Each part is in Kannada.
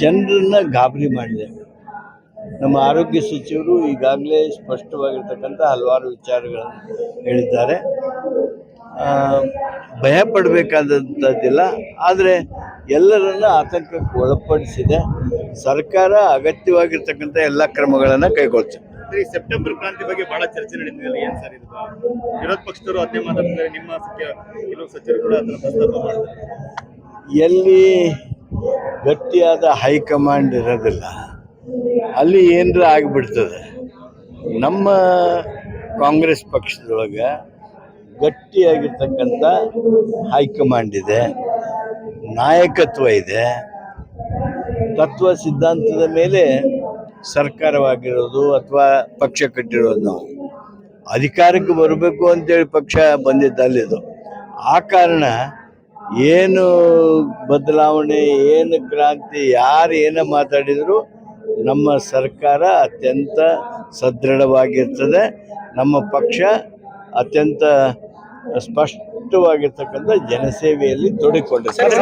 ಜನರನ್ನ ಗಾಬರಿ ಮಾಡಿದೆ. ನಮ್ಮ ಆರೋಗ್ಯ ಸಚಿವರು ಈಗಾಗಲೇ ಸ್ಪಷ್ಟವಾಗಿರ್ತಕ್ಕಂಥ ಹಲವಾರು ವಿಚಾರಗಳನ್ನು ಹೇಳಿದ್ದಾರೆ. ಭಯ ಪಡಬೇಕಾದಂಥದ್ದಿಲ್ಲ ಆದರೆ ಎಲ್ಲರನ್ನ ಆತಂಕಕ್ಕೆ ಒಳಪಡಿಸಿದೆ. ಸರ್ಕಾರ ಅಗತ್ಯವಾಗಿರ್ತಕ್ಕಂಥ ಎಲ್ಲ ಕ್ರಮಗಳನ್ನು ಕೈಗೊಳ್ತದೆ ಸರ್, ಸೆಪ್ಟೆಂಬರ್ ಕ್ರಾಂತಿ ಬಗ್ಗೆ ಬಹಳ ಚರ್ಚೆ ನಡೀತಿದೆ ಏನು ಸರ್ ಇದು? ವಿರೋಧ ಪಕ್ಷದವರು ಅದನ್ನೇ ಮಾತಾಡ್ತಾರೆ ನಿಮ್ಮ ಕೆಲವು ಸಚಿವರು ಕೂಡ ಅದನ್ನು ಪ್ರಸ್ತಾಪ ಮಾಡ್ತಾರೆ. ಎಲ್ಲಿ ಗಟ್ಟಿಯಾದ ಹೈಕಮಾಂಡ್ ಇರೋದಿಲ್ಲ. ಅಲ್ಲಿ ಏನರ ಆಗಿಬಿಡ್ತದೆ. ನಮ್ಮ ಕಾಂಗ್ರೆಸ್ ಪಕ್ಷದೊಳಗೆ ಗಟ್ಟಿಯಾಗಿರ್ತಕ್ಕಂಥ ಹೈಕಮಾಂಡ್ ಇದೆ, ನಾಯಕತ್ವ ಇದೆ. ತತ್ವ ಸಿದ್ಧಾಂತದ ಮೇಲೆ ಸರ್ಕಾರವಾಗಿರೋದು ಅಥವಾ ಪಕ್ಷ ಕಟ್ಟಿರೋದು ನಾವು. ಅಧಿಕಾರಕ್ಕೆ ಬರಬೇಕು ಅಂತೇಳಿ ಪಕ್ಷ ಬಂದಿದ್ದಲ್ಲಿದು. ಆ ಕಾರಣ ಏನು ಬದಲಾವಣೆ ಏನು ಕ್ರಾಂತಿ ಯಾರು ಏನೇ ಮಾತಾಡಿದರೂ ನಮ್ಮ ಸರ್ಕಾರ ಅತ್ಯಂತ ಸದೃಢವಾಗಿರ್ತದೆ. ನಮ್ಮ ಪಕ್ಷ ಅತ್ಯಂತ ಸ್ಪಷ್ಟವಾಗಿರ್ತಕ್ಕಂಥ ಜನಸೇವೆಯಲ್ಲಿ ತೊಡಗಿಕೊಂಡಿರ್ತದೆ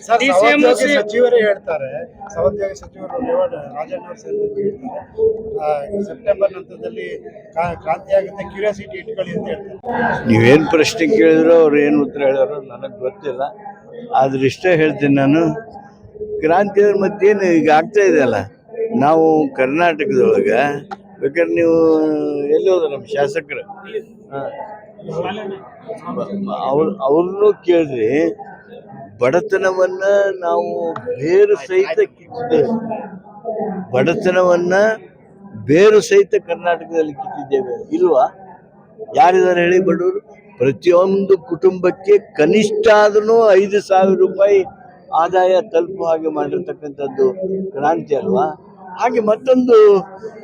ಸಹೋದ್ಯೋಗಿ ಸಚಿವರೇ ಹೇಳ್ತಾರೆ ಸಹೋದ್ಯೋಗಿ ಸಚಿವರು ರೇವಣ್ಣ ರಾಜಣ್ಣ ಅವರು ಸೇರಿದಂತೆ ಹೇಳ್ತಾರೆ ಸೆಪ್ಟೆಂಬರ್ ನಂತರದಲ್ಲಿ ಕಾ- ಕ್ರಾಂತಿ ಆಗುತ್ತೆ ಕ್ಯೂರಿಯಾಸಿಟಿ ಇಟ್ಕೊಳ್ಳಿ ಅಂತ ಹೇಳ್ತಾರೆ. ನೀವೇನು ಪ್ರಶ್ನೆ ಕೇಳಿದ್ರು ಅವ್ರು ಏನು ಉತ್ತರ ಹೇಳೋರು ನನಗೆ ಗೊತ್ತಿಲ್ಲ. ಆದ್ರೆ ಇಷ್ಟೇ ಹೇಳ್ತೀನಿ ನಾನು. ಕ್ರಾಂತಿ ಮತ್ತೆ ಮತ್ತೇನು ಈಗ ಆಗ್ತಾ ಇದೆಯಲ್ಲ ನಾವು ಕರ್ನಾಟಕದೊಳಗೆ ಬೇಕಾದ್ರೆ ನೀವು ಎಲ್ಲಿ ಹೋದ್ರೆ ನಮ್ಮ ಶಾಸಕರು? ಅವ್ರ ಅವ್ರನ್ನೂ ಕೇಳ್ರಿ, ಬಡತನವನ್ನ ನಾವು ಬೇರು ಸಹಿತ ಕಿತ್ತಿದ್ದೇವೆ. ಬಡತನವನ್ನ ಬೇರು ಸಹಿತ ಕರ್ನಾಟಕದಲ್ಲಿ ಕಿತ್ತಿದ್ದೇವೆ. ಇಲ್ವಾ? ಯಾರಿದ್ದಾರೆ ಹೇಳಿ ಬಡವರು? ಪ್ರತಿಯೊಂದು ಕುಟುಂಬಕ್ಕೆ ಕನಿಷ್ಠ ಆದ್ರೂ ಐದು ಸಾವಿರ ರೂಪಾಯಿ ಆದಾಯ ತಲುಪುವ ಹಾಗೆ ಮಾಡಿರ್ತಕ್ಕಂಥದ್ದು ಕ್ರಾಂತಿ ಅಲ್ವಾ? ಹಾಗೆ ಮತ್ತೊಂದು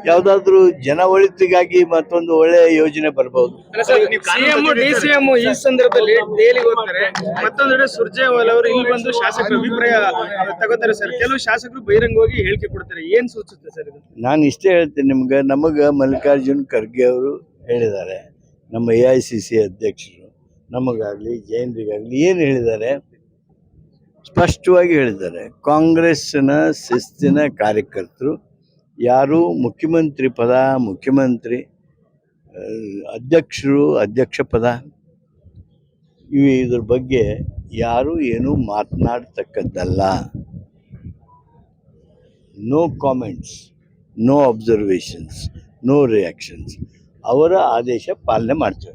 ಯಾವ್ದಾದ್ರು ಜನ ಒಳಿತಿಗಾಗಿ ಮತ್ತೊಂದು ಒಳ್ಳೆಯ ಯೋಜನೆ ಬರ್ಬೋದು. ಸಿಎಂ ಡಿಸಿಎಂ ಈ ಸಂದರ್ಭದಲ್ಲಿ ದೆಹಲಿಗೆ ಹೋಗ್ತಾರೆ. ಮತ್ತೊಂದೆಡೆ ಸುರ್ಜೇವಾಲ್ ಅವರು ಇಲ್ಲಿ ಬಂದು ಶಾಸಕರ ಅಭಿಪ್ರಾಯ ತಗೋತಾರೆ ಸರ್. ಕೆಲವು ಶಾಸಕರು ಬಹಿರಂಗವಾಗಿ ಹೇಳಿಕೆ ಕೊಡ್ತಾರೆ. ಏನ್ ಸೂಚಿಸುತ್ತೆ ಸರ್ ಇದು? ನಾನು ಇಷ್ಟೇ ಹೇಳ್ತೀನಿ ನಿಮ್ಗೆ. ನಮಗ ಮಲ್ಲಿಕಾರ್ಜುನ್ ಖರ್ಗೆ ಅವರು ಹೇಳಿದ್ದಾರೆ. ನಮ್ಮ ಎ ಐ ಸಿ ಸಿ ಅಧ್ಯಕ್ಷರು. ನಮಗಾಗ್ಲಿ ಜೈನರಿಗಾಗಲಿ ಏನು ಹೇಳಿದ್ದಾರೆ? ಸ್ಪಷ್ಟವಾಗಿ ಹೇಳಿದ್ದಾರೆ. ಕಾಂಗ್ರೆಸ್ಸಿನ ಶಿಸ್ತಿನ ಕಾರ್ಯಕರ್ತರು ಯಾರು? ಮುಖ್ಯಮಂತ್ರಿ ಪದ, ಮುಖ್ಯಮಂತ್ರಿ ಅಧ್ಯಕ್ಷರು, ಅಧ್ಯಕ್ಷ ಪದ. ಇವು ಇದ್ರ ಬಗ್ಗೆ ಯಾರು ಏನು ಮಾತನಾಡ್ತಕ್ಕದ್ದಲ್ಲ. No comments no observations no reactions ಅವರ ಆದೇಶ ಪಾಲನೆ ಮಾಡ್ತೇವೆ.